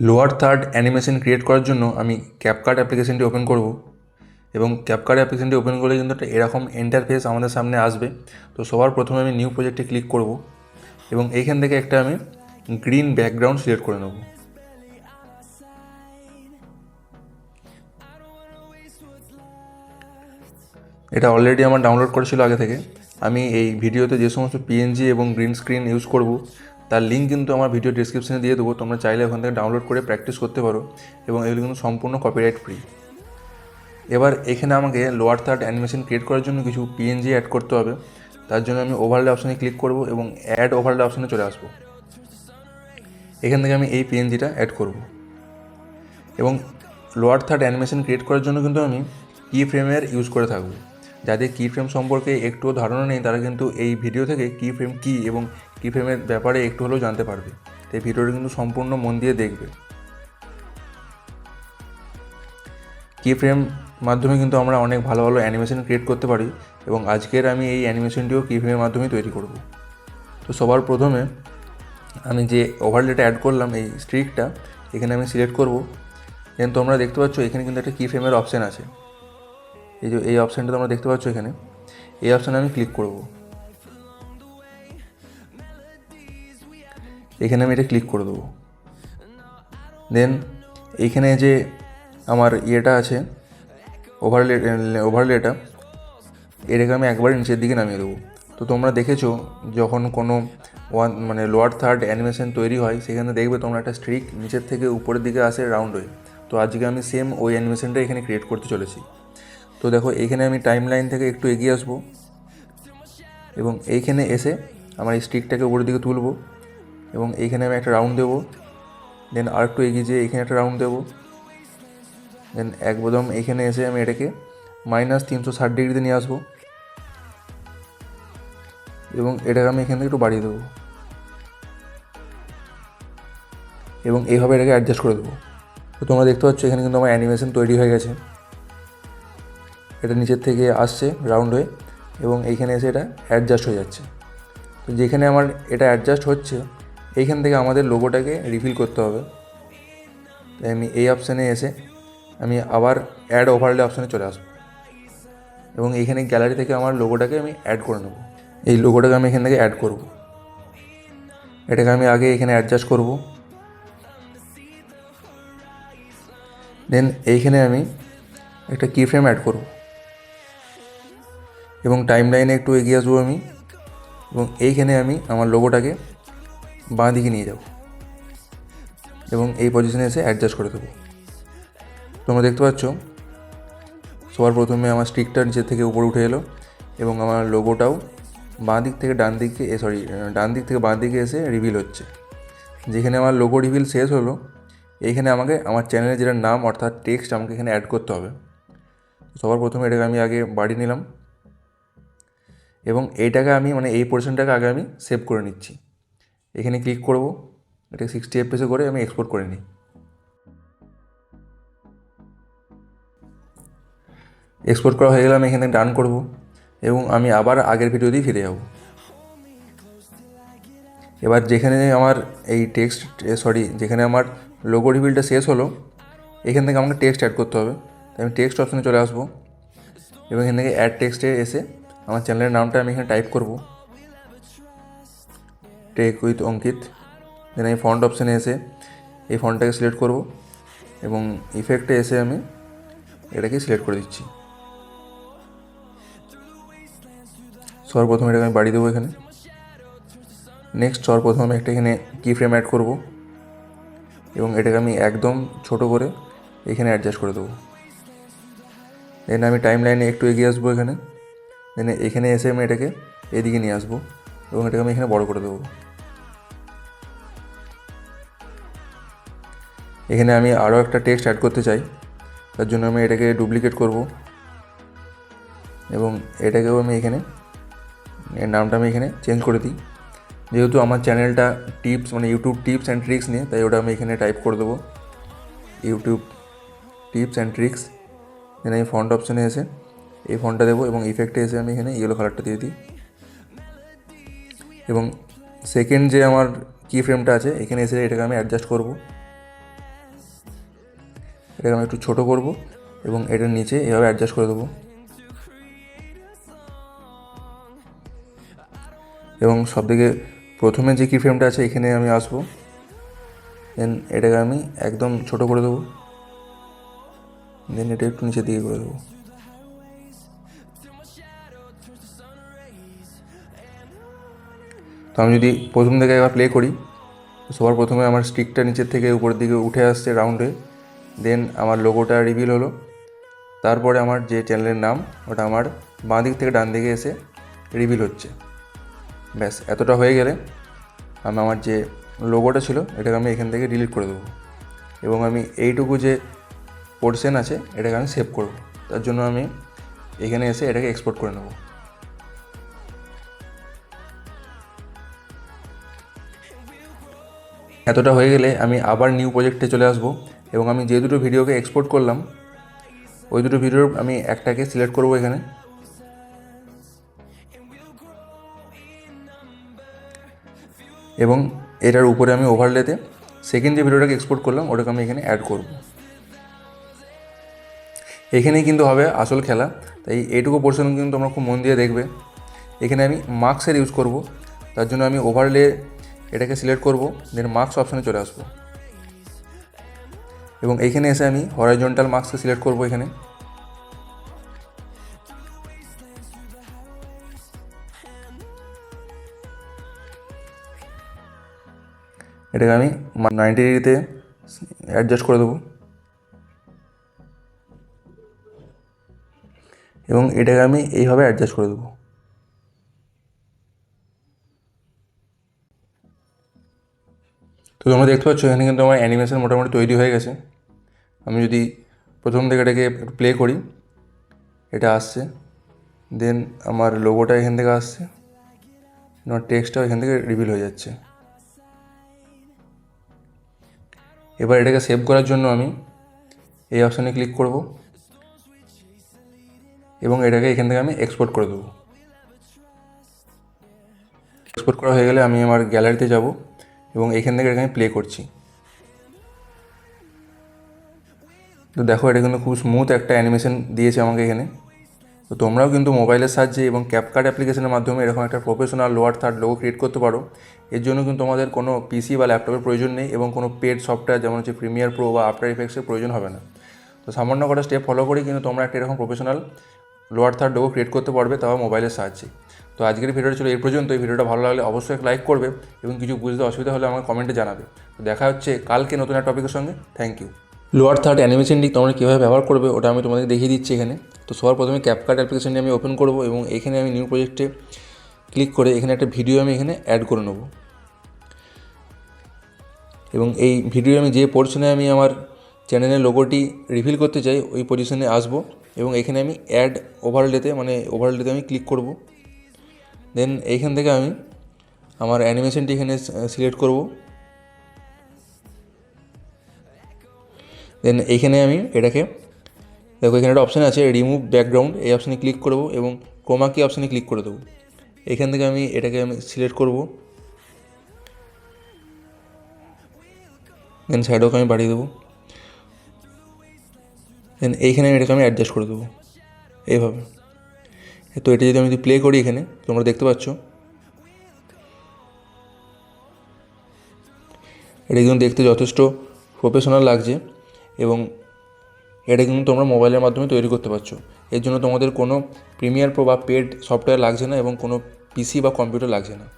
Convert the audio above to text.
Lower third animation create করার জন্য আমি ক্যাপকার্ট অ্যাপ্লিকেশনটি ওপেন করব। এবং ক্যাপকার্ট অ্যাপ্লিকেশনটি ওপেন করলে কিন্তু একটা এরকম ইন্টারফেস আমাদের সামনে আসবে। তো সবার প্রথমে আমি নিউ প্রজেক্টে ক্লিক করব এবং এইখান থেকে একটা আমি গ্রিন ব্যাকগ্রাউন্ড সিলেক্ট করে নেব। এটা অলরেডি আমার ডাউনলোড করেছিল আগে থেকে। আমি এই ভিডিওতে যে সমস্ত পিএনজি এবং গ্রিন স্ক্রিন ইউজ করব তার লিঙ্ক কিন্তু আমার ভিডিও ডিসক্রিপশনে দিয়ে দেবো। তোমরা চাইলে ওখান থেকে ডাউনলোড করে প্র্যাকটিস করতে পারো এবং এগুলো কিন্তু সম্পূর্ণ কপিরাইট ফ্রি এবার এখানে আমাকে লোয়ার থার্ড অ্যানিমেশন ক্রিয়েট করার জন্য কিছু পিএনজি অ্যাড করতে হবে। তার জন্য আমি ওভারলে অপশানে ক্লিক করব এবং অ্যাড ওভারলে অপশানে চলে আসব। এখান থেকে আমি এই পিএনজিটা অ্যাড করব। এবং লোয়ার থার্ড অ্যানিমেশন ক্রিয়েট করার জন্য কিন্তু আমি কি ফ্রেমের ইউজ করে থাকব। যাদের কি ফ্রেম সম্পর্কে একটুও ধারণা নেই, তারা কিন্তু এই ভিডিও থেকে কি ফ্রেম কী এবং কি ফ্রেমের ব্যাপারে একটু হলেও জানতে পারবে। তো এই ভিডিওটা কিন্তু সম্পূর্ণ মন দিয়ে দেখবে। কি ফ্রেম মাধ্যমে কিন্তু আমরা অনেক ভালো ভালো অ্যানিমেশন ক্রিয়েট করতে পারি এবং আজকের আমি এই অ্যানিমেশনটিও কি ফ্রেমের মাধ্যমে তৈরি করব। তো সবার প্রথমে আমি যে ওভারলেটা অ্যাড করলাম এই স্ট্রিকটা এখানে আমি সিলেক্ট করব। দেন তোমরা দেখতে পাচ্ছ এখানে কিন্তু একটা কি ফ্রেমের অপশান আছে। এই যে এই অপশানটা তোমরা দেখতে পাচ্ছ এখানে। এই অপশানে আমি ক্লিক করব। এখানে আমি এটা ক্লিক করে দেবো। দেন এইখানে যে আমার ইয়েটা আছে ওভারলে ওভারলেটা এটাকে আমি একবারে নিচের দিকে নামিয়ে দেবো। তো তোমরা দেখেছ, যখন কোনো ওয়ান মানে লোয়ার থার্ড অ্যানিমেশন তৈরি হয়, সেখানে দেখবে তোমরা একটা স্ট্রিক নিচের থেকে উপরের দিকে আসে রাউন্ড হয়ে। তো আজকে আমি সেম ওই অ্যানিমেশনটা এখানে ক্রিয়েট করতে চলেছি। তো দেখো এইখানে আমি টাইম লাইন থেকে একটু এগিয়ে আসব এবং এইখানে এসে আমার এই স্টিকটাকে উপরের দিকে তুলবো। এবং এইখানে আমি একটা রাউন্ড দেবো। দেন আর একটু এগিয়ে যেয়ে এখানে একটা রাউন্ড দেবো। দেন একদম এখানে এসে আমি এটাকে মাইনাস তিনশো ষাট ডিগ্রিতে নিয়ে আসব। এবং এটাকে আমি এখান থেকে একটু বাড়িয়ে দেবো। এবং এইভাবে এটাকে অ্যাডজাস্ট করে দেবো। তো তোমরা দেখতে পাচ্ছ এখানে কিন্তু আমার অ্যানিমেশন তৈরি হয়ে গেছে। এটা নিচের থেকে আসছে রাউন্ড হয়ে এবং এইখানে এসে এটা অ্যাডজাস্ট হয়ে যাচ্ছে। তো যেখানে আমার এটা অ্যাডজাস্ট হচ্ছে এইখান থেকে আমাদের লোগোটাকে রিফিল করতে হবে। তাই আমি এই অপশানে এসে আমি আবার অ্যাড ওভারলে অপশানে চলে আসব। এবং এইখানে গ্যালারি থেকে আমার লোগোটাকে আমি অ্যাড করে নেব। এই লোগোটাকে আমি এখান থেকে অ্যাড করব। এটাকে আমি আগে এখানে অ্যাডজাস্ট করব। দেন এইখানে আমি একটা কি ফ্রেম অ্যাড করব। এবং টাইম লাইনে একটু এগিয়ে আসব আমি। এবং এইখানে আমি আমার লোগোটাকে বাঁ দিকে নিয়ে যাব। এবং এই পজিশনে এসে অ্যাডজাস্ট করে দেবো। তোমরা দেখতে পাচ্ছ, সবার প্রথমে আমার স্টিকটা নিচের থেকে উপরে উঠে এলো এবং আমার লোগোটাও বাঁ দিক থেকে ডান দিকে, এ সরি ডান দিক থেকে বাঁ দিকে এসে রিভিল হচ্ছে। যেখানে আমার লোগো রিভিল শেষ হলো, এইখানে আমাকে, আমার চ্যানেলের যেটা নাম অর্থাৎ টেক্সট আমাকে এখানে অ্যাড করতে হবে। সবার প্রথমে এটাকে আমি আগে বাড়িয়ে নিলাম এবং এইটাকে আমি মানে এই পোর্শনটাকে আগে আমি সেভ করে নিচ্ছি। এখানে ক্লিক করব। এটা সিক্সটি এফপিএসে করে আমি এক্সপোর্ট করে নিই। এক্সপোর্ট করা হয়ে গেলে আমি এখানে ডান করব এবং আমি আবার আগের ভিডিও ভিডিওতেই ফিরে যাব। এবার যেখানে আমার এই টেক্সট সরি যেখানে আমার লোগো রিভিলটা শেষ হলো, এখান থেকে আমাকে টেক্সট অ্যাড করতে হবে। তাই আমি টেক্সট অপশানে চলে আসব এবং এখান থেকে অ্যাড টেক্সটে এসে আমার চ্যানেলের নামটা আমি এখানে টাইপ করব। টেক উইথ অঙ্কিত দেন আমি ফন্ট অপশানে এসে এই ফন্টটাকে সিলেক্ট করব এবং ইফেক্টে এসে আমি এটাকে সিলেক্ট করে দিচ্ছি। সর্বপ্রথম এটাকে আমি বাড়িয়ে দেবো এখানে। নেক্সট সর্বপ্রথম আমি একটা এখানে কি ফ্রেম অ্যাড করব এবং এটাকে আমি একদম ছোট করে এখানে অ্যাডজাস্ট করে দেবো। দেন আমি টাইম লাইনে একটু এগিয়ে আসব এখানে। দেন এখানে এসে আমি এটাকে এদিকে নিয়ে আসব এবং এটাকে আমি এখানে বড় করে দেবো। এখানে আমি আরও একটা টেক্সট অ্যাড করতে চাই। তার জন্য আমি এটাকে ডুপ্লিকেট করব। এবং এটাকেও আমি এখানে, এর নামটা আমি এখানে চেঞ্জ করে দিই। যেহেতু আমার চ্যানেলটা টিপস মানে ইউটিউব টিপস অ্যান্ড ট্রিক্স নিয়ে, তাই ওটা আমি এখানে টাইপ করে দেবো। YouTube tips and tricks then আমি ফন্ট অপশানে এসে এই ফন্টটা দেবো এবং ইফেক্টে এসে আমি এখানে ইয়েলো কালারটা দিয়ে দিই। এবং সেকেন্ড যে আমার কি ফ্রেমটা আছে, এখানে এসে এটাকে আমি অ্যাডজাস্ট করব। এটাকে আমি একটু ছোটো করব এবং এটার নিচে এভাবে অ্যাডজাস্ট করে দেবো। এবং সব সবথেকে প্রথমে যে কি ফ্রেমটা আছে এখানে আমি আসব। দেন এটাকে আমি একদম ছোট করে দেবো। দেন এটা একটু নিচের দিকে করে দেবো। তো আমি যদি প্রথম থেকে একবার প্লে করি, সবার প্রথমে আমার স্টিকটা নিচের থেকে উপরের দিকে উঠে আসছে রাউন্ডে দেন আমার লোগোটা রিভিল হলো। তারপরে আমার যে চ্যানেলের নাম, ওটা আমার বাঁ দিক থেকে ডান দিকে এসে রিভিল হচ্ছে। ব্যাস, এতটা হয়ে গেলে আমি আমার যে লোগোটা ছিল, এটাকে আমি এখান থেকে ডিলিট করে দেবো। এবং আমি এইটুকু যে পোর্শন আছে, এটাকে আমি সেভ করব। তার জন্য আমি এখানে এসে এটাকে এক্সপোর্ট করে নেব। এতটা হয়ে গেলে আমি আবার নিউ প্রজেক্টে চলে আসব। এবং আমি যে দুটো ভিডিওকে এক্সপোর্ট করলাম, ওই দুটো ভিডিওর আমি একটাকে সিলেক্ট করব এখানে। এবং এটার উপরে আমি ওভারলেতে সেকেন্ড যে ভিডিওটাকে এক্সপোর্ট করলাম, ওটাকে আমি এখানে অ্যাড করব। এখানেই কিন্তু হবে আসল খেলা। তাই এইটুকু পোর্শন কিন্তু তোমরা খুব মন দিয়ে দেখবে। এখানে আমি মার্কসের ইউজ করব। তার জন্য আমি ওভারলে এটাকে সিলেক্ট করব দেন মার্কস অপশানে চলে আসব। এবং এইখানে এসে আমি হরাইজন্টাল মার্কসকে সিলেক্ট করব এখানে। এটাকে আমি নাইনটি ডিগ্রিতে অ্যাডজাস্ট করে দেবো। এবং এটাকে আমি এইভাবে অ্যাডজাস্ট করে দেবো। তো তোমরা দেখতে পাচ্ছ, এখানে কিন্তু আমার অ্যানিমেশন মোটামুটি তৈরি হয়ে গেছে। আমি যদি প্রথম থেকে এটাকে প্লে করি, এটা আসছে। দেন আমার লোগোটা এখান থেকে আসছে। আমার টেক্সটটাও এখান থেকে রিভিল হয়ে যাচ্ছে। এবার এটাকে সেভ করার জন্য আমি এই অপশানে ক্লিক করব। এবং এটাকে এখান থেকে আমি এক্সপোর্ট করে দেবো। এক্সপোর্ট করা হয়ে গেলে আমি আমার গ্যালারিতে যাব এবং এখান থেকে এটাকে আমি প্লে করছি। তো দেখো, এটা কিন্তু খুব স্মুথ একটা অ্যানিমেশন দিয়েছে আমাকে এখানে। তো তোমরাও কিন্তু মোবাইলের সাহায্যে এবং ক্যাপকার্ড অ্যাপ্লিকেশনের মাধ্যমে এরকম একটা professional lower third logo create করতে পারো। এর জন্য কিন্তু তোমাদের কোনো পিসি বা ল্যাপটপের প্রয়োজন নেই এবং কোনো পেড সফটওয়্যার যেমন হচ্ছে প্রিমিয়ার প্রো বা আফটার ইফেক্টসের প্রয়োজন হবে না। তো সামান্য কটা স্টেপ ফলো করে কিন্তু তোমরা একটা এরকম professional lower third logo create করতে পারবে তাও মোবাইলের সাহায্যে। তো আজকের ভিডিওটা ছিল এই পর্যন্ত। এই ভিডিওটা ভালো লাগলে অবশ্যই এক লাইক করবে এবং কিছু বুঝতে অসুবিধা হলে আমাকে কমেন্টে জানাবে। তো দেখা হচ্ছে কালকে নতুন একটা টপিকের সঙ্গে। থ্যাংক ইউ লোয়ার থার্ড অ্যানিমেশনটি তোমরা কীভাবে ব্যবহার করবে, ওটা আমি তোমাদের দেখিয়ে দিচ্ছি এখানে। তো সবার প্রথমে ক্যাপকার্ট অ্যাপ্লিকেশনটি আমি ওপেন করব এবং এখানে আমি নিউ প্রজেক্টে ক্লিক করে এখানে একটা ভিডিও আমি এখানে অ্যাড করে নেব। এবং এই ভিডিও আমি যে পোর্শনে আমি আমার চ্যানেলের লোগোটি রিভিল করতে চাই, ওই পজিশনে আসব এবং এখানে আমি অ্যাড ওভারলেতে মানে ওভারলেতে আমি ক্লিক করব। দেন এইখান থেকে আমি আমার অ্যানিমেশনটি এখানে সিলেক্ট করব। দেন এইখানে আমি এটাকে, দেখো এখানে একটা অপশান আছে রিমুভ ব্যাকগ্রাউন্ড এই অপশানে ক্লিক করব এবং ক্রোমাকি অপশানে ক্লিক করে দেবো। এখান থেকে আমি এটাকে আমি সিলেক্ট করব। দেন সাইডওকে আমি বাড়িয়ে দেবো। দেন এইখানে এটাকে আমি অ্যাডজাস্ট করে দেবো। এইভাবে। তো এটা যদি আমি যদি প্লে করি এখানে, তোমরা দেখতে পাচ্ছ। এটা কিন্তু দেখতে যথেষ্ট প্রফেশনাল লাগছে। এবং এটা কিন্তু তোমরা মোবাইলের মাধ্যমে তৈরি করতে পারছ। এর জন্য তোমাদের কোনো প্রিমিয়ার প্রো বা পেড সফটওয়্যার লাগছে না এবং কোনো পিসি বা কম্পিউটার লাগছে না।